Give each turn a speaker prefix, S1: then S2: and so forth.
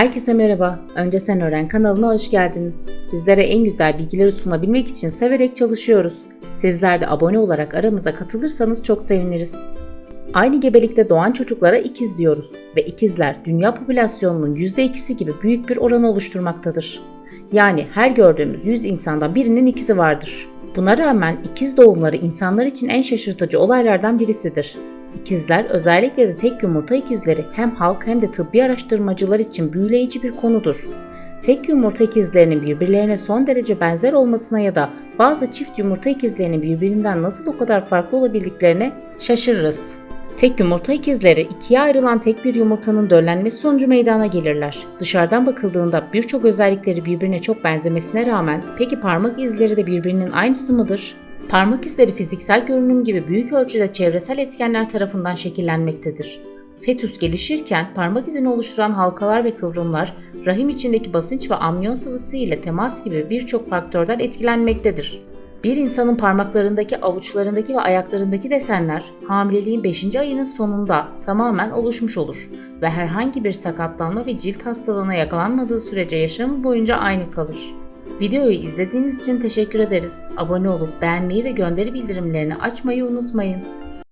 S1: Herkese merhaba. Önce Sen Öğren kanalına hoş geldiniz. Sizlere en güzel bilgileri sunabilmek için severek çalışıyoruz. Sizler de abone olarak aramıza katılırsanız çok seviniriz. Aynı gebelikte doğan çocuklara ikiz diyoruz ve ikizler dünya popülasyonunun %2'si gibi büyük bir oran oluşturmaktadır. Yani her gördüğümüz 100 insandan birinin ikizi vardır. Buna rağmen ikiz doğumları insanlar için en şaşırtıcı olaylardan birisidir. İkizler özellikle de tek yumurta ikizleri hem halk hem de tıbbi araştırmacılar için büyüleyici bir konudur. Tek yumurta ikizlerinin birbirlerine son derece benzer olmasına ya da bazı çift yumurta ikizlerinin birbirinden nasıl o kadar farklı olabildiklerine şaşırırız. Tek yumurta ikizleri ikiye ayrılan tek bir yumurtanın döllenmesi sonucu meydana gelirler. Dışarıdan bakıldığında birçok özellikleri birbirine çok benzemesine rağmen peki parmak izleri de birbirinin aynısı mıdır? Parmak izleri fiziksel görünüm gibi büyük ölçüde çevresel etkenler tarafından şekillenmektedir. Fetüs gelişirken parmak izini oluşturan halkalar ve kıvrımlar rahim içindeki basınç ve amniyon sıvısı ile temas gibi birçok faktörden etkilenmektedir. Bir insanın parmaklarındaki, avuçlarındaki ve ayaklarındaki desenler hamileliğin 5. ayının sonunda tamamen oluşmuş olur ve herhangi bir sakatlanma ve cilt hastalığına yakalanmadığı sürece yaşamı boyunca aynı kalır. Videoyu izlediğiniz için teşekkür ederiz. Abone olup beğenmeyi ve gönderi bildirimlerini açmayı unutmayın.